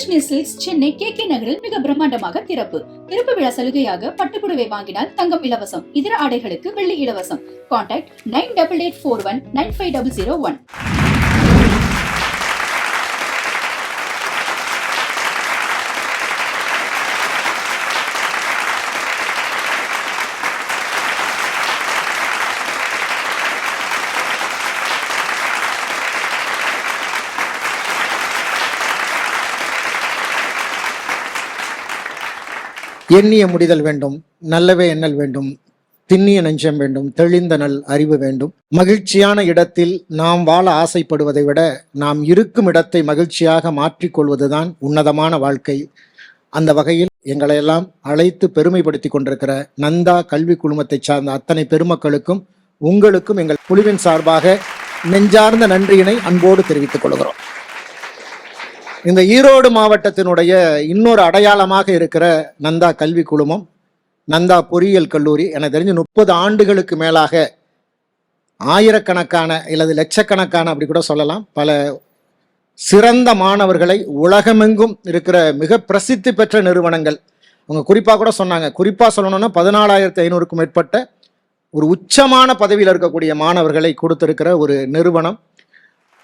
Krishni silks Chennai K K நகரில் மிக பிரம்மாண்டமாக திறப்பு. திறப்பு விழா சலுகையாக பட்டுப்புடவை வாங்கினால் தங்கம் இலவசம் இதர ஆடைகளுக்கு வெள்ளி இலவசம். Contact nine double eight four one nine five double zero one எண்ணிய முடிதல் வேண்டும் நல்லவே எண்ணல் வேண்டும் திண்ணிய நெஞ்சம் வேண்டும் தெளிந்த நல் அறிவு வேண்டும். மகிழ்ச்சியான இடத்தில் நாம் வாழ ஆசைப்படுவதை விட நாம் இருக்கும் இடத்தை மகிழ்ச்சியாக மாற்றிக்கொள்வதுதான் உன்னதமான வாழ்க்கை. அந்த வகையில் எங்களையெல்லாம் அழைத்து பெருமைப்படுத்தி கொண்டிருக்கிற நந்தா கல்வி குழுமத்தை சார்ந்த அத்தனை பெருமக்களுக்கும் உங்களுக்கும் எங்கள் குழுவின் சார்பாக நெஞ்சார்ந்த நன்றியினை அன்போடு தெரிவித்துக் கொள்கிறோம். இந்த ஈரோடு மாவட்டத்தினுடைய இன்னொரு அடையாளமாக இருக்கிற நந்தா கல்வி குழுமம் நந்தா பொறியியல் கல்லூரி. எனக்கு தெரிஞ்சு முப்பது ஆண்டுகளுக்கு மேலாக ஆயிரக்கணக்கான அல்லது லட்சக்கணக்கான அப்படி கூட சொல்லலாம். பல சிறந்த மாணவர்களை உலகமெங்கும் இருக்கிற மிக பிரசித்தி பெற்ற நிறுவனங்கள். அவங்க குறிப்பாக கூட சொன்னாங்க. குறிப்பாக சொல்லணும்னா பதினாலாயிரத்தி ஐநூறுக்கும் மேற்பட்ட ஒரு உச்சமான பதவியில் இருக்கக்கூடிய மாணவர்களை கொடுத்திருக்கிற ஒரு நிறுவனம்.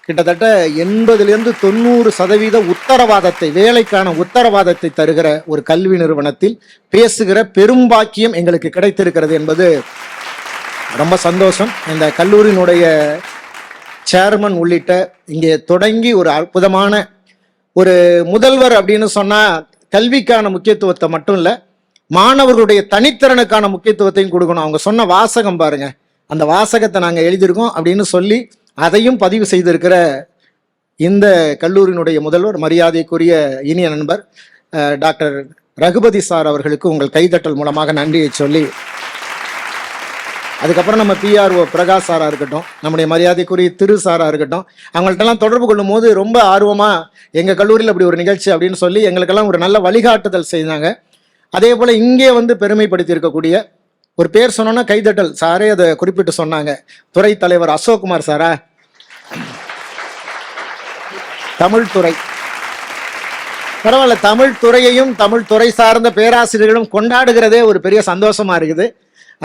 கிட்டத்தட்ட எண்பதுலேருந்து தொண்ணூறு சதவீத உத்தரவாதத்தை வேலைக்கான உத்தரவாதத்தை தருகிற ஒரு கல்வி நிறுவனத்தில் பேசுகிற பெரும்பாக்கியம் எங்களுக்கு கிடைத்திருக்கிறது என்பது ரொம்ப சந்தோஷம். இந்த கல்லூரியினுடைய சேர்மன் உள்ளிட்ட இங்கே தொடங்கி ஒரு அற்புதமான ஒரு முதல்வர் அப்படின்னு சொன்னால் கல்விக்கான முக்கியத்துவத்தை மட்டும் இல்லை மாணவர்களுடைய தனித்திறனுக்கான முக்கியத்துவத்தையும் கொடுக்கணும். அவங்க சொன்ன வாசகம் பாருங்க. அந்த வாசகத்தை நாங்கள் எழுதியிருக்கோம் அப்படின்னு சொல்லி அதையும் பதிவு செய்திருக்கிற இந்த கல்லூரியினுடைய முதல்வர் மரியாதைக்குரிய இனிய நண்பர் டாக்டர் ரகுபதி சார் அவர்களுக்கு உங்கள் கைதட்டல் மூலமாக நன்றியை சொல்லி அதுக்கப்புறம் நம்ம பிஆர்ஓ பிரகாஷ் சாராக இருக்கட்டும் நம்முடைய மரியாதைக்குரிய திரு சாராக இருக்கட்டும் அவங்கள்ட்டெல்லாம் தொடர்பு கொள்ளும் போது ரொம்ப ஆர்வமாக எங்கள் கல்லூரியில் அப்படி ஒரு நிகழ்ச்சி அப்படின்னு சொல்லி எங்களுக்கெல்லாம் ஒரு நல்ல வழிகாட்டுதல் செய்தாங்க. அதே போல் இங்கே வந்து பெருமைப்படுத்தி இருக்கக்கூடிய ஒரு பேர் சொன்னோன்னா கைதட்டல் சாரே அதை குறிப்பிட்டு சொன்னாங்க. துறை தலைவர் அசோக்குமார் சாரா தமிழ் துறை. பரவாயில்ல தமிழ் துறையையும் தமிழ் துறை சார்ந்த பேராசிரியர்களும் கொண்டாடுகிறதே ஒரு பெரிய சந்தோஷமா இருக்குது.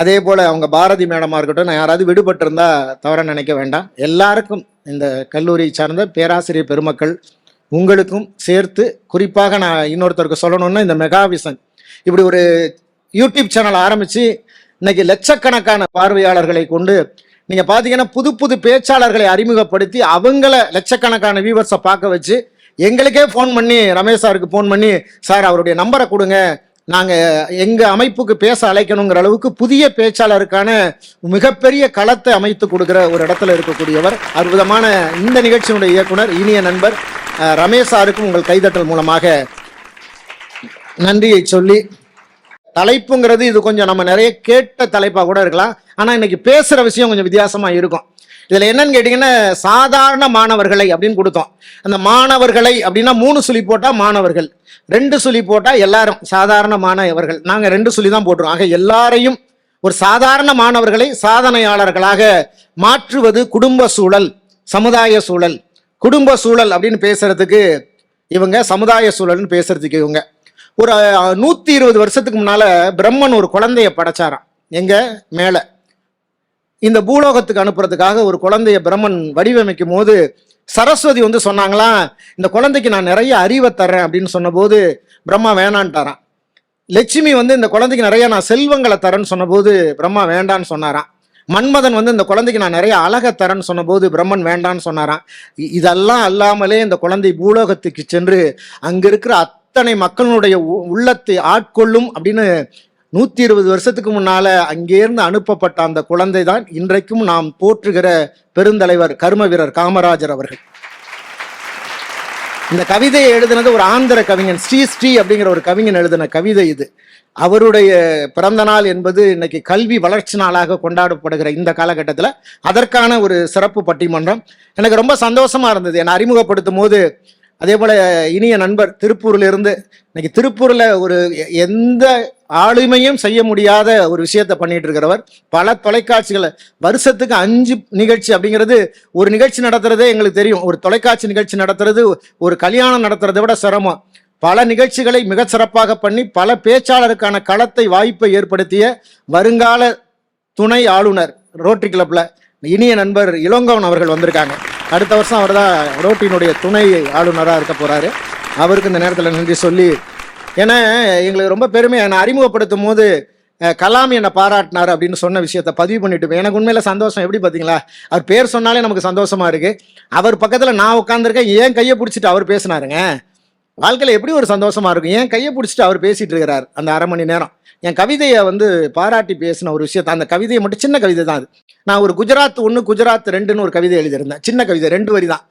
அதே போல அவங்க பாரதி மேடமா இருக்கட்டும் நான் யாராவது விடுபட்டு இருந்தா தவற நினைக்க வேண்டாம். எல்லாருக்கும் இந்த கல்லூரி சார்ந்த பேராசிரியர் பெருமக்கள் உங்களுக்கும் சேர்த்து குறிப்பாக நான் இன்னொருத்தருக்கு சொல்லணும்னா இந்த மெகாவிசன். இப்படி ஒரு யூடியூப் சேனல் ஆரம்பிச்சு இன்னைக்கு லட்சக்கணக்கான பார்வையாளர்களை கொண்டு நீங்கள் பார்த்தீங்கன்னா புது புது பேச்சாளர்களை அறிமுகப்படுத்தி அவங்கள லட்சக்கணக்கான வியூவர்ஸை பார்க்க வச்சு எங்களுக்கே ஃபோன் பண்ணி ரமேஷ் சாருக்கு ஃபோன் பண்ணி சார் அவருடைய நம்பரை கொடுங்க. நாங்கள் எங்கள் அமைப்புக்கு பேச அழைக்கணுங்கிற அளவுக்கு புதிய பேச்சாளருக்கான மிகப்பெரிய களத்தை அமைத்து கொடுக்குற ஒரு இடத்துல இருக்கக்கூடியவர் அற்புதமான இந்த நிகழ்ச்சியினுடைய இயக்குனர் இனிய நண்பர் ரமேஷ் சாருக்கும் உங்கள் கைதட்டல் மூலமாக நன்றியை சொல்லி தலைப்புங்கிறது இது கொஞ்சம் நம்ம நிறைய கேட்ட தலைப்பாக கூட இருக்கலாம். ஆனால் இன்னைக்கு பேசுகிற விஷயம் கொஞ்சம் வித்தியாசமாக இருக்கும். இதில் என்னன்னு கேட்டிங்கன்னா சாதாரண மாணவர்களை அப்படின்னு கொடுத்தோம். அந்த மாணவர்களை அப்படின்னா மூணு சுழி போட்டால் மாணவர்கள் ரெண்டு சுழி போட்டால் எல்லாரும் சாதாரண மாணவர்கள். நாங்கள் ரெண்டு சுழி தான் போட்டுருவோம் ஆக எல்லாரையும் ஒரு சாதாரண மாணவர்களை சாதனையாளர்களாக மாற்றுவது குடும்ப சூழல் சமுதாய சூழல். குடும்ப சூழல் அப்படின்னு பேசுறதுக்கு இவங்க சமுதாய சூழல்னு பேசுறதுக்கு இவங்க. ஒரு நூற்றி இருபது வருஷத்துக்கு முன்னால் பிரம்மன் ஒரு குழந்தைய படைச்சாராம். எங்கே? மேலே. இந்த பூலோகத்துக்கு அனுப்புறதுக்காக ஒரு குழந்தைய பிரம்மன் வடிவமைக்கும் போது சரஸ்வதி வந்து சொன்னாங்களாம் இந்த குழந்தைக்கு நான் நிறைய அறிவை தர்றேன் அப்படின்னு சொன்னபோது பிரம்மா வேணான்ட்டாரான் லட்சுமி வந்து இந்த குழந்தைக்கு நிறைய நான் செல்வங்களை தரேன்னு சொன்னபோது பிரம்மா வேண்டான்னு சொன்னாராம். மன்மதன் வந்து இந்த குழந்தைக்கு நான் நிறைய அழகை தரேன்னு சொன்னபோது பிரம்மன் வேண்டான்னு சொன்னாராம். இதெல்லாம் அல்லாமலே இந்த குழந்தை பூலோகத்துக்கு சென்று அங்கே இருக்கிற அத்தனை மக்களுடைய உ- உள்ளத்தை ஆட்கொள்ளும் அப்படின்னு நூத்தி இருபது வருஷத்துக்கு முன்னால அங்கேருந்து அனுப்பப்பட்ட அந்த குழந்தை தான் இன்றைக்கும் நாம் போற்றுகிற பெருந்தலைவர் கர்ம வீரர் காமராஜர் அவர்கள். இந்த கவிதையை எழுதினது ஒரு ஆந்திர கவிஞன் ஸ்ரீ ஸ்ரீ அப்படிங்கிற ஒரு கவிஞன் எழுதின கவிதை இது. அவருடைய பிறந்த நாள் என்பது இன்னைக்கு கல்வி வளர்ச்சி நாளாக கொண்டாடப்படுகிற இந்த காலகட்டத்தில். அதற்கான ஒரு சிறப்பு பட்டிமன்றம். எனக்கு ரொம்ப சந்தோஷமா இருந்தது. என்னை அறிமுகப்படுத்தும் போது அதே போல் இனிய நண்பர் திருப்பூர்லேருந்து இன்னைக்கு திருப்பூரில் ஒரு எந்த ஆளுமையும் செய்ய முடியாத ஒரு விஷயத்தை பண்ணிட்டு இருக்கிறவர் பல தொலைக்காட்சிகளை வருஷத்துக்கு அஞ்சு நிகழ்ச்சி அப்படிங்கிறது ஒரு நிகழ்ச்சி நடத்துறதே எங்களுக்கு தெரியும். ஒரு தொலைக்காட்சி நிகழ்ச்சி நடத்துறது ஒரு கல்யாணம் நடத்துறதை விட சிரமம். பல நிகழ்ச்சிகளை மிகச் சிறப்பாக பண்ணி பல பேச்சாளருக்கான களத்தை வாய்ப்பை ஏற்படுத்திய வருங்கால துணை ஆளுநர் ரோட்டரி கிளப்பில் இனிய நண்பர் இளங்கோவன் அவர்கள் வந்திருக்காங்க. அடுத்த வருஷம் அவர் தான் ரோட்டினுடைய துணை ஆளுநராக இருக்க போகிறாரு அவருக்கு இந்த நேரத்தில் நன்றி சொல்லி ஏன்னா எங்களுக்கு ரொம்ப பெருமையாக நான் அறிமுகப்படுத்தும் போது கலாம் என்னை பாராட்டினார் அப்படின்னு சொன்ன விஷயத்தை பதிவு பண்ணிட்டு எனக்கு உண்மையில சந்தோஷம். எப்படி பார்த்தீங்களா அவர் பேர் சொன்னாலே நமக்கு சந்தோஷமா இருக்கு. அவர் பக்கத்தில் நான் உட்காந்துருக்கேன் ஏன் கையை பிடிச்சிட்டு அவர் பேசினாருங்க. வாழ்க்கையில் எப்படி ஒரு சந்தோஷமா இருக்கும்? ஏன் கையை பிடிச்சிட்டு அவர் பேசிட்டு இருக்கிறார் அந்த அரை மணி நேரம். என் கவிதையை வந்து பாராட்டி பேசின ஒரு விஷயத்தை அந்த கவிதையை மட்டும் சின்ன கவிதை தான் அது. நான் ஒரு குஜராத் ஒன்று குஜராத் ரெண்டுன்னு ஒரு கவிதை எழுதியிருந்தேன். சின்ன கவிதை ரெண்டு வரி தான்.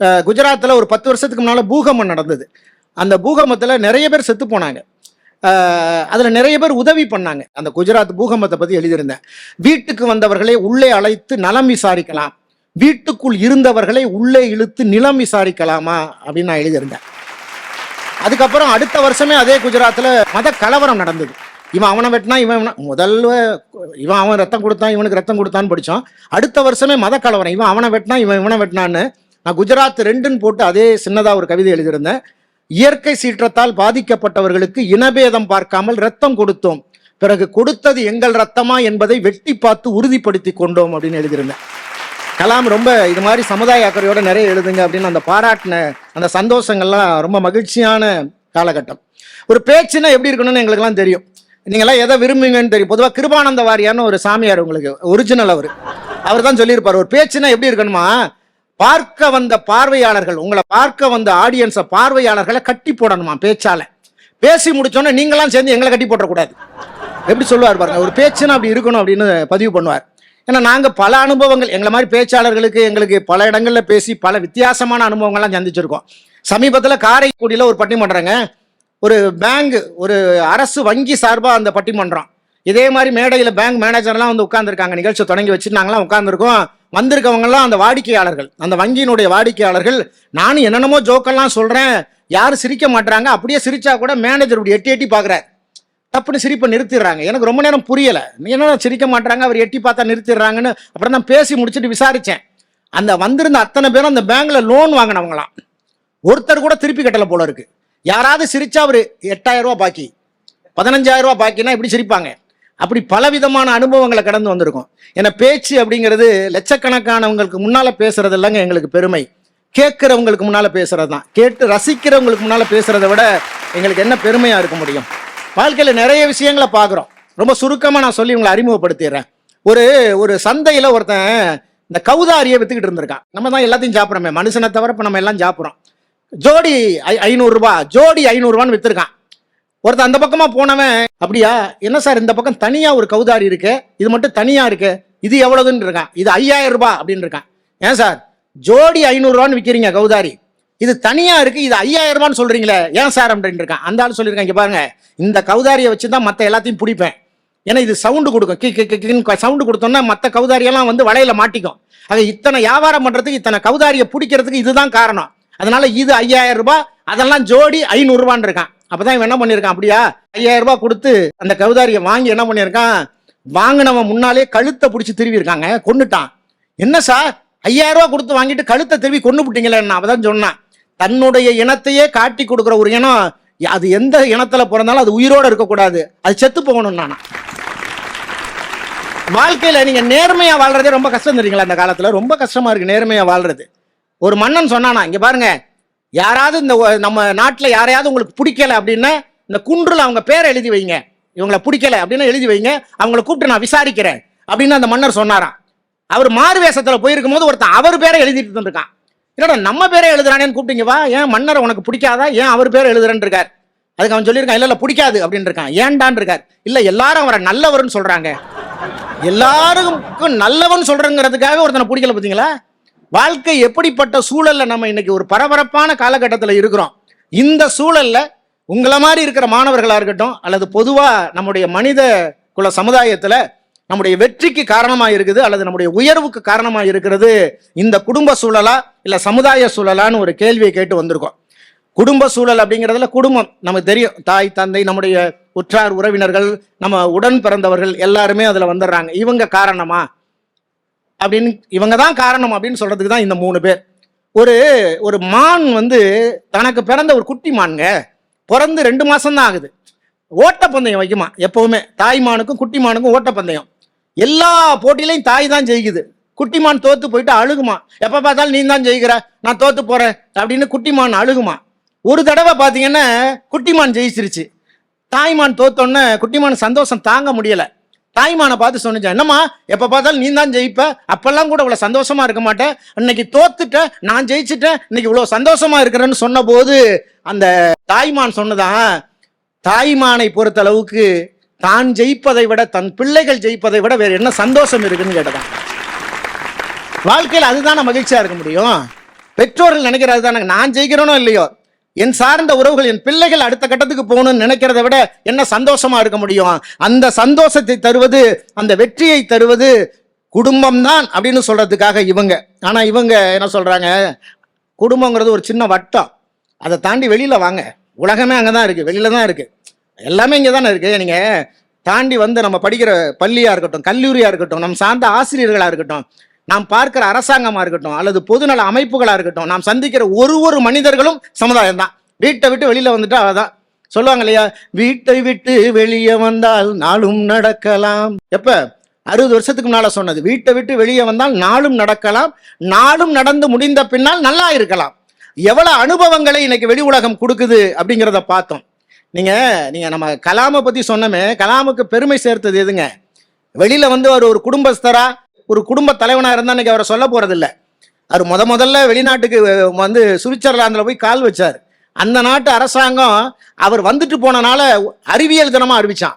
குஜராத்தில் ஒரு பத்து வருஷத்துக்கு முன்னால் பூகம்பம் நடந்தது. அந்த பூகம்பத்தில் நிறைய பேர் செத்து போனாங்க. அதில் நிறைய பேர் உதவி பண்ணாங்க. அந்த குஜராத் பூகம்பத்தை பற்றி எழுதியிருந்தேன். வீட்டுக்கு வந்தவர்களை உள்ளே அழைத்து நலம் விசாரிக்கலாம். வீட்டுக்குள் இருந்தவர்களை உள்ளே இழுத்து நிலம் விசாரிக்கலாமா? அப்படின்னு நான் எழுதியிருந்தேன். அதுக்கப்புறம் அடுத்த வருஷமே அதே குஜராத்தில் மத கலவரம் நடந்தது. இவன் அவனை வெட்டினா இவன் முதல்ல இவன் அவன் ரத்தம் கொடுத்தான் இவனுக்கு ரத்தம் கொடுத்தான்னு படித்தான் அடுத்த வருஷமே மத கலவரம் இவன் அவனை வெட்டினா இவன் இவனை வெட்டினான்னு நான் குஜராத் ரெண்டுன்னு போட்டு அதே சின்னதாக ஒரு கவிதை எழுதியிருந்தேன். இயற்கை சீற்றத்தால் பாதிக்கப்பட்டவர்களுக்கு இனபேதம் பார்க்காமல் ரத்தம் கொடுத்தோம். பிறகு கொடுத்தது எங்கள் ரத்தமா என்பதை வெட்டி பார்த்து உறுதிப்படுத்தி கொண்டோம் அப்படின்னு எழுதியிருந்தேன். கலாம் ரொம்ப இது மாதிரி சமுதாய அக்கறையோட நிறைய எழுதுங்க அப்படின்னு அந்த பாராட்டின அந்த சந்தோஷங்கள்லாம் ரொம்ப மகிழ்ச்சியான காலகட்டம். ஒரு பேச்சுன்னா எப்படி இருக்கணும்னு எங்களுக்கெல்லாம் தெரியும். நீங்களாம் எதை விரும்புவீங்கன்னு தெரியும். பொதுவாக கிருபானந்த வாரியார்னு ஒரு சாமியார் உங்களுக்கு ஒரிஜினல் அவர். அவர் தான் சொல்லியிருப்பார். ஒரு பேச்சுன்னா எப்படி இருக்கணுமா? பார்க்க வந்த பார்வையாளர்கள் உங்களை பார்க்க வந்த ஆடியன்ஸை பார்வையாளர்களை கட்டி போடணுமா பேச்சால? பேசி முடிச்சோன்னே நீங்களாம் சேர்ந்து எங்களை கட்டி போட்டுறக்கூடாது. எப்படி சொல்லுவார் பாருங்க. ஒரு பேச்சுன்னா அப்படி இருக்கணும் அப்படின்னு பதிவு பண்ணுவார். ஏன்னா நாங்கள் பல அனுபவங்கள் எங்களை மாதிரி பேச்சாளர்களுக்கு எங்களுக்கு பல இடங்களில் பேசி பல வித்தியாசமான அனுபவங்கள்லாம் சந்திச்சிருக்கோம். சமீபத்தில் காரைக்குடியில் ஒரு பட்டிமன்றங்க ஒரு பேங்க் ஒரு அரசு வங்கி சார்பாக அந்த பட்டிமன்றம். இதே மாதிரி மேடையில் பேங்க் மேனேஜர்லாம் வந்து உட்காந்துருக்காங்க நிகழ்ச்சி தொடங்கி வச்சு நாங்களாம் உட்காந்துருக்கோம் வந்திருக்கவங்கலாம் அந்த வாடிக்கையாளர்கள் அந்த வங்கியினுடைய வாடிக்கையாளர்கள் நானும் என்னென்னமோ ஜோக்கெல்லாம் சொல்கிறேன் யாரும் சிரிக்க மாட்டுறாங்க அப்படியே சிரிச்சா கூட மேனேஜர் இப்படி எட்டி எட்டி பார்க்குறாரு. டப்புன்னு சிரிப்பை நிறுத்திடுறாங்க. எனக்கு ரொம்ப நேரம் புரியலை. என்ன சிரிக்க மாட்டாங்க அவர் எட்டி பார்த்தா நிறுத்திடுறாங்கன்னு அப்புறம் தான் பேசி முடிச்சுட்டு விசாரித்தேன் அந்த வந்திருந்த அத்தனை பேரும் அந்த பேங்க்ல லோன் வாங்கினவங்களாம். ஒருத்தர் கூட திருப்பி கட்டல போல இருக்கு. யாராவது சிரிச்சா அவர் எட்டாயிரம் ரூபா பாக்கி. பதினஞ்சாயிரம் ரூபாய் பாக்கினா இப்படி சிரிப்பாங்க. அப்படி பலவிதமான அனுபவங்களை கடந்து வந்திருக்கோம். ஏன்னா பேச்சு அப்படிங்கிறது லட்சக்கணக்கானவங்களுக்கு முன்னால பேசுறது இல்லைங்க எங்களுக்கு பெருமை. கேட்கிறவங்களுக்கு முன்னால பேசுறது தான் கேட்டு ரசிக்கிறவங்களுக்கு முன்னால பேசுறதை விட எங்களுக்கு என்ன பெருமையா இருக்க முடியும்? வாழ்க்கையில் நிறைய விஷயங்களை பார்க்குறோம். ரொம்ப சுருக்கமாக நான் சொல்லி உங்களை அறிமுகப்படுத்திடுறேன். ஒரு ஒரு சந்தையில் ஒருத்தன் இந்த கௌதாரியை வித்துக்கிட்டு இருந்திருக்கான். நம்ம தான் எல்லாத்தையும் சாப்பிட்றோமே. மனுஷனை தவிர இப்போ நம்ம எல்லாம் சாப்பிட்றோம். ஜோடி ஐ ஐநூறுரூபா ஜோடி ஐநூறுரூவான்னு வித்துருக்கான். ஒருத்தன் அந்த பக்கமாக போனவன் அப்படியா என்ன சார் இந்த பக்கம் தனியாக ஒரு கௌதாரி இருக்கு? இது மட்டும் தனியாக இருக்கு? இது எவ்வளவுன்னு இருக்கான். இது ஐயாயிரம் ரூபாய் அப்படின்னு இருக்கான் ஏன் சார்? ஜோடி ஐநூறுரூவான்னு விற்கிறீங்க கௌதாரி. இது தனியா இருக்கு இது ஐயாயிரம் ரூபான்னு சொல்றீங்களே ஏன் சார் அப்படின்னு இருக்கான். அந்த ஆள் சொல்லியிருக்கான் இங்க பாருங்க இந்த கௌதாரியை வச்சு தான் மற்ற எல்லாத்தையும் பிடிப்பேன். ஏன்னா இது சவுண்டு கொடுக்கும். கி கி கின்னு சவுண்டு கொடுத்தோம்னா மற்ற கௌதாரியெல்லாம் வந்து வலையில மாட்டிக்கும். அது இத்தனை வியாபாரம் பண்றதுக்கு இத்தனை கௌதாரியை பிடிக்கிறதுக்கு இதுதான் காரணம். அதனால இது ஐயாயிரம் ரூபாய் அதெல்லாம் ஜோடி ஐநூறுரூவான் இருக்கான். அப்பதான் இவன் என்ன பண்ணியிருக்கான் அப்படியா? ஐயாயிரம் ரூபாய் கொடுத்து அந்த கௌதாரியை வாங்கி என்ன பண்ணியிருக்கான்? வாங்கினவன் முன்னாலே கழுத்தை பிடிச்சி திருவி இருக்காங்க என்ன சார்? ஐயாயிரம் ரூபாய் கொடுத்து வாங்கிட்டு கழுத்தை திருவி கொண்டு விட்டீங்களே அப்பதான் சொன்னான். தன்னுடைய இனத்தையே காட்டி கொடுக்குற ஒரு இனம் அது எந்த இனத்துல பிறந்தாலும் அது உயிரோட இருக்கக்கூடாது. அது செத்து போகணும் நானா? வாழ்க்கையில நீங்க நேர்மையா வாழ்றதே ரொம்ப கஷ்டம் தெரியுங்களா அந்த காலத்துல? ரொம்ப கஷ்டமா இருக்கு நேர்மையா வாழ்றது. ஒரு மன்னன் சொன்னானா இங்க பாருங்க யாராவது இந்த நம்ம நாட்டில் யாரையாவது உங்களுக்கு பிடிக்கல அப்படின்னா இந்த குன்றில் அவங்க பேரை எழுதி வைங்க. இவங்களை பிடிக்கல அப்படின்னு எழுதி வைங்க. அவங்கள கூப்பிட்டு நான் விசாரிக்கிறேன் அப்படின்னு அந்த மன்னர் சொன்னாராம். அவர் மாறு வேஷத்தில் போயிருக்கும் போது ஒருத்தன் அவர் பேரை எழுதிட்டு இருக்கான் என்னடா நம்ம பேரை எழுதுறானேன்னு கூப்பிட்டீங்க வா. ஏன் மன்னர் உனக்கு பிடிக்காதா? ஏன் அவர் பேரை எழுதுறேன்னு இருக்கார் அதுக்கு அவன் சொல்லியிருக்கான் இல்லை இல்லை பிடிக்காது அப்படின்னு இருக்கான் ஏன்டான்னு இருக்கார் இல்லை எல்லாரும் அவரை நல்லவர்னு சொல்கிறாங்க எல்லாருக்கும் நல்லவன் சொல்கிறங்கிறதுக்காக ஒருத்தனை பிடிக்கல பார்த்தீங்களா வாழ்க்கை எப்படிப்பட்ட சூழல்ல நம்ம இன்னைக்கு ஒரு பரபரப்பான காலகட்டத்தில் இருக்கிறோம். இந்த சூழலில் உங்களை மாதிரி இருக்கிற மாணவர்களாக இருக்கட்டும் அல்லது பொதுவாக நம்முடைய மனித குல சமுதாயத்தில் நம்முடைய வெற்றிக்கு காரணமாக இருக்குது அல்லது நம்முடைய உயர்வுக்கு காரணமாக இருக்கிறது இந்த குடும்ப சூழலா இல்லை சமுதாய சூழலான்னு ஒரு கேள்வியை கேட்டு வந்திருக்கோம். குடும்ப சூழல் அப்படிங்கிறதுல குடும்பம். நமக்கு தெரியும் தாய் தந்தை நம்முடைய உற்றார் உறவினர்கள் நம்ம உடன் பிறந்தவர்கள் எல்லாருமே அதில் வந்துடுறாங்க. இவங்க காரணமா? அப்படின்னு இவங்க தான் காரணம் அப்படின்னு சொல்கிறதுக்கு தான் இந்த மூணு பேர். ஒரு ஒரு மான் வந்து தனக்கு பிறந்த ஒரு குட்டி மான்ங்க. பிறந்து ரெண்டு மாதம் தான் ஆகுது. ஓட்டப்பந்தயம் வைக்குமா? எப்பவுமே. தாய்மானுக்கும் குட்டிமானுக்கும் ஓட்டப்பந்தயம். எல்லா போட்டியிலையும் தாய் தான் ஜெயிக்குது. குட்டிமான் தோத்து போயிட்டு அழுகுமா? எப்போ பார்த்தாலும் நீ தான் ஜெயிக்கிற. நான் தோத்து போகிறேன் அப்படின்னு குட்டிமான் அழுகுமா? ஒரு தடவை பார்த்தீங்கன்னா குட்டிமான் ஜெயிச்சிருச்சு. தாய்மான் தோத்தோன்னே குட்டிமான் சந்தோஷம் தாங்க முடியலை. தாய்மானை பார்த்து சொன்னிச்சா என்னம்மா எப்போ பார்த்தாலும் நீ தான் ஜெயிப்ப? அப்பெல்லாம் கூட இவ்வளோ சந்தோஷமாக இருக்க மாட்டேன். இன்னைக்கு தோத்துட்டேன் நான் ஜெயிச்சிட்டேன் இன்னைக்கு இவ்வளோ சந்தோஷமாக இருக்கிறேன்னு சொன்னபோது அந்த தாய்மான் சொன்னதான் தாய்மானை பொறுத்த அளவுக்கு தான் ஜெயிப்பதை விட தன் பிள்ளைகள் ஜெயிப்பதை விட வேற என்ன சந்தோஷம் இருக்குன்னு கேட்டதான். வாழ்க்கையில் அதுதானே மகிழ்ச்சியா இருக்க முடியும்? பெற்றோர்கள் நினைக்கிறது தானே நான் ஜெயிக்கிறேனோ இல்லையோ? என் சார்ந்த உறவுகள் என் பிள்ளைகள் அடுத்த கட்டத்துக்கு போகணும்னு நினைக்கிறத விட என்ன சந்தோஷமா இருக்க முடியும்? அந்த சந்தோஷத்தை தருவது அந்த வெற்றியை தருவது குடும்பம் தான் அப்படின்னு சொல்றதுக்காக இவங்க. ஆனா இவங்க என்ன சொல்றாங்க? குடும்பங்கிறது ஒரு சின்ன வட்டம். அதை தாண்டி வெளியில வாங்க. உலகமே அங்கே தான் இருக்கு வெளியில தான் இருக்கு. எல்லாமே இங்கே தானே இருக்குது நீங்கள் தாண்டி வந்து நம்ம படிக்கிற பள்ளியாக இருக்கட்டும் கல்லூரியாக இருக்கட்டும் நம்ம சார்ந்த ஆசிரியர்களாக இருக்கட்டும் நாம் பார்க்கிற அரசாங்கமாக இருக்கட்டும் அல்லது பொதுநல அமைப்புகளாக இருக்கட்டும் நாம் சந்திக்கிற ஒரு ஒரு மனிதர்களும் சமுதாயம் தான் வீட்டை விட்டு வெளியில் வந்துட்டு அதான் சொல்லுவாங்க இல்லையா? வீட்டை விட்டு வெளியே வந்தால் நாளும் நடக்கலாம். எப்போ? அறுபது வருஷத்துக்கு முன்னால் சொன்னது. வீட்டை விட்டு வெளியே வந்தால் நாளும் நடக்கலாம். நாளும் நடந்து முடிந்த பின்னால் நல்லா இருக்கலாம். எவ்வளோ அனுபவங்களை இன்னைக்கு வெளி உலகம் கொடுக்குது அப்படிங்கிறத பார்த்தோம். நீங்க நீங்க நம்ம கலாமை பத்தி சொன்னமே கலாமுக்கு பெருமை சேர்த்தது எதுங்க? வெளியில வந்து அவர் ஒரு குடும்பஸ்தரா ஒரு குடும்ப தலைவனா இருந்தா இன்னைக்கு அவரை சொல்ல போறது இல்ல அவர் முத முதல்ல வெளிநாட்டுக்கு வந்து சுவிட்சர்லாந்துல போய் கால் வச்சார். அந்த நாட்டு அரசாங்கம் அவர் வந்துட்டு போனனால அறிவியல் தினமா அறிவிச்சான்.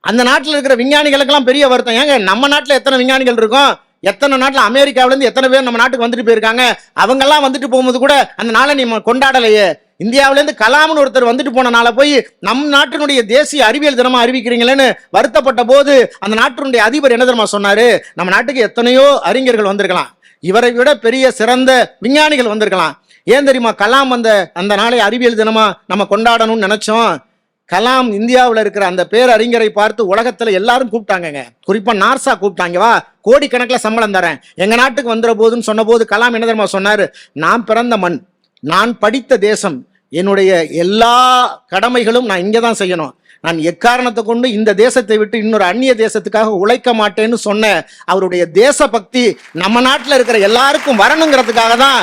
அந்த நாட்டில் இருக்கிற விஞ்ஞானிகளுக்கெல்லாம் பெரிய வருத்தம். ஏங்க நம்ம நாட்டில் எத்தனை விஞ்ஞானிகள் இருக்கும்? எத்தனை நாட்டில் அமெரிக்காவிலேருந்து எத்தனை பேர் நம்ம நாட்டுக்கு வந்துட்டு போயிருக்காங்க? அவங்கெல்லாம் வந்துட்டு போகும்போது கூட அந்த நாளை நீ கொண்டாடலையே. இந்தியாவிலேருந்து கலாம்னு ஒருத்தர் வந்துட்டு போனனால போய் நம் நாட்டினுடைய தேசிய அறிவியல் தினமாக அறிவிக்கிறீங்களேன்னு வருத்தப்பட்ட போது அந்த நாட்டினுடைய அதிபர் என்ன தெரியுமா சொன்னார்? நம்ம நாட்டுக்கு எத்தனையோ அறிஞர்கள் வந்திருக்கலாம். இவரை விட பெரிய சிறந்த விஞ்ஞானிகள் வந்திருக்கலாம். ஏன் தெரியுமா? கலாம் அந்த அந்த நாளை அறிவியல் தினமாக நம்ம கொண்டாடணும்னு நினச்சோம். கலாம் இந்தியாவில் இருக்கிற அந்த பேரறிஞரை பார்த்து உலகத்தில் எல்லாரும் கூப்பிட்டாங்கங்க. குறிப்பாக நார்சா கூப்பிட்டாங்க வா கோடிக்கணக்கில் சம்பளம் தரேன். எங்கள் நாட்டுக்கு வந்துற போதுன்னு சொன்னபோது கலாம் என்ன தெரியுமா சொன்னார்? நான் பிறந்த மண் நான் படித்த தேசம் என்னுடைய எல்லா கடமைகளும் நான் இங்கே தான் செய்யணும். நான் எக்காரணத்தை கொண்டு இந்த தேசத்தை விட்டு இன்னொரு அந்நிய தேசத்துக்காக உழைக்க மாட்டேன்னு சொன்ன அவருடைய தேசபக்தி நம்ம நாட்டில் இருக்கிற எல்லாருக்கும் வரணுங்கிறதுக்காக தான்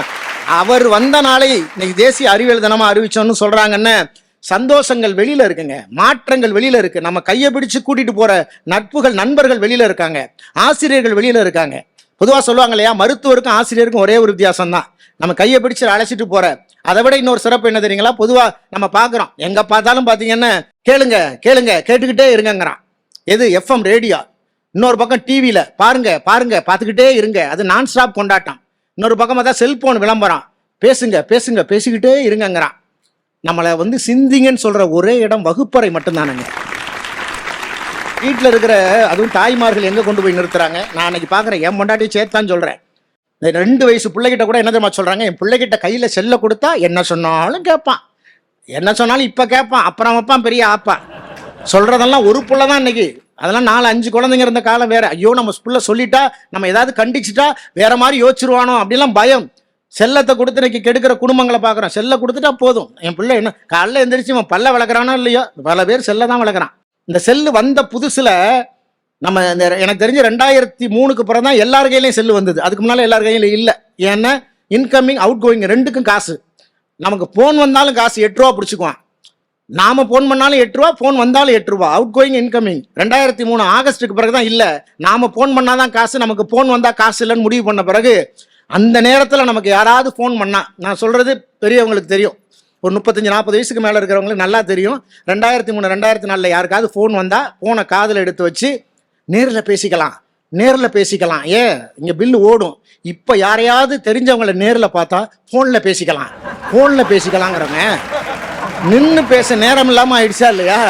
அவர் வந்த நாளை இன்னைக்கு தேசிய அறிவியல் தினமாக அறிவிச்சோன்னு சொல்கிறாங்கன்னு சந்தோஷங்கள் வெளியில் இருக்குங்க. மாற்றங்கள் வெளியில் இருக்குது நம்ம கையை பிடிச்சு கூட்டிகிட்டு போகிற நட்புகள் நண்பர்கள் வெளியில் இருக்காங்க. ஆசிரியர்கள் வெளியில் இருக்காங்க. பொதுவாக சொல்லுவாங்க இல்லையா மருத்துவருக்கும் ஆசிரியருக்கும் ஒரே ஒரு வித்தியாசம் தான் நம்ம கையை பிடிச்சு அழைச்சிட்டு போற. அதை விட இன்னொரு சிறப்பு என்ன தெரியுங்களா? பொதுவாக நம்ம பார்க்குறோம். எங்கே பார்த்தாலும் பார்த்தீங்கன்னா கேளுங்க கேளுங்க கேட்டுக்கிட்டே இருங்கங்கிறான். எது? எஃப்எம் ரேடியோ இன்னொரு பக்கம் டிவியில் பாருங்க பாருங்க பார்த்துக்கிட்டே இருங்க. அது நான் ஸ்டாப் கொண்டாட்டம். இன்னொரு பக்கம் பார்த்தா செல்போன் விளம்பரம். பேசுங்க பேசுங்க பேசிக்கிட்டே இருங்கங்கிறான். நம்மளை வந்து சிந்திங்கன்னு சொல்கிற ஒரே இடம் வகுப்பறை மட்டும்தானுங்க. வீட்டில் இருக்கிற அதுவும் தாய்மார்கள் எங்கே கொண்டு போய் நிறுத்துறாங்க? நான் அன்னைக்கு பார்க்குறேன் என் பொண்டாட்டி சேர்த்தான் சொல்கிறேன் இந்த ரெண்டு வயசு பிள்ளைகிட்ட கூட என்ன தெரியுமா சொல்கிறாங்க என் பிள்ளைகிட்ட கையில் செல்லை கொடுத்தா என்ன சொன்னாலும் கேட்பான். என்ன சொன்னாலும் இப்போ கேட்பான் அப்புறம் வைப்பான் பெரிய ஆப்பான் சொல்கிறதெல்லாம் ஒரு புள்ள தான் இன்னைக்கு. அதெல்லாம் நாலு அஞ்சு குழந்தைங்க இருந்த காலம் வேற. ஐயோ நம்ம புள்ள சொல்லிட்டா நம்ம ஏதாவது கண்டிச்சுட்டா வேற மாதிரி யோசிச்சிருவானோ அப்படிலாம் பயம். செல்லத்தை கொடுத்து இன்னைக்கு கெடுக்கிற குடும்பங்களை பார்க்குறோம் செல்லை கொடுத்துட்டா போதும். என் பிள்ளை என்ன காலைல எந்திரிச்சு இவன் பல்ல வளர்க்குறானோ இல்லையோ? பல பேர் செல்லை தான் வளர்க்குறான். இந்த செல்லு வந்த புதுசுல நம்ம இந்த எனக்கு தெரிஞ்ச ரெண்டாயிரத்தி மூணுக்கு பிறகு தான் எல்லார் கையிலையும் செல்லு வந்தது. அதுக்கு முன்னால் எல்லார் கையிலையும் இல்லை. ஏன்னா இன்கமிங் அவுட் கோயிங் ரெண்டுக்கும் காசு. நமக்கு ஃபோன் வந்தாலும் காசு எட்டு ரூபா பிடிச்சிக்குவான். நாம் ஃபோன் பண்ணாலும் எட்டு ரூபா ஃபோன் வந்தாலும் எட்டு ரூபா. அவுட் கோயிங் இன்கமிங் ரெண்டாயிரத்தி மூணு ஆகஸ்ட்டுக்கு பிறகு தான் இல்லை. நாம் ஃபோன் பண்ணால் தான் காசு நமக்கு ஃபோன் வந்தால் காசு இல்லைன்னு முடிவு பண்ண பிறகு அந்த நேரத்தில் நமக்கு யாராவது ஃபோன் பண்ணால் நான் சொல்கிறது பெரியவங்களுக்கு தெரியும். ஒரு முப்பத்தஞ்சு நாற்பது வயசுக்கு மேலே இருக்கிறவங்களுக்கு நல்லா தெரியும். ரெண்டாயிரத்தி மூணு ரெண்டாயிரத்தி நாலில் யாருக்காவது ஃபோன் வந்தால் ஃபோனை காதில் எடுத்து வச்சு நேரில் பேசிக்கலாம். நேரில் பேசிக்கலாம். ஏன்? இங்கே பில்லு ஓடும். இப்போ யாரையாவது தெரிஞ்சவங்கள நேரில் பார்த்தா ஃபோனில் பேசிக்கலாம். ஃபோனில் பேசிக்கலாங்கிறவங்க. நின்று பேச நேரம் இல்லாமல் ஆயிடுச்சா இல்லையா?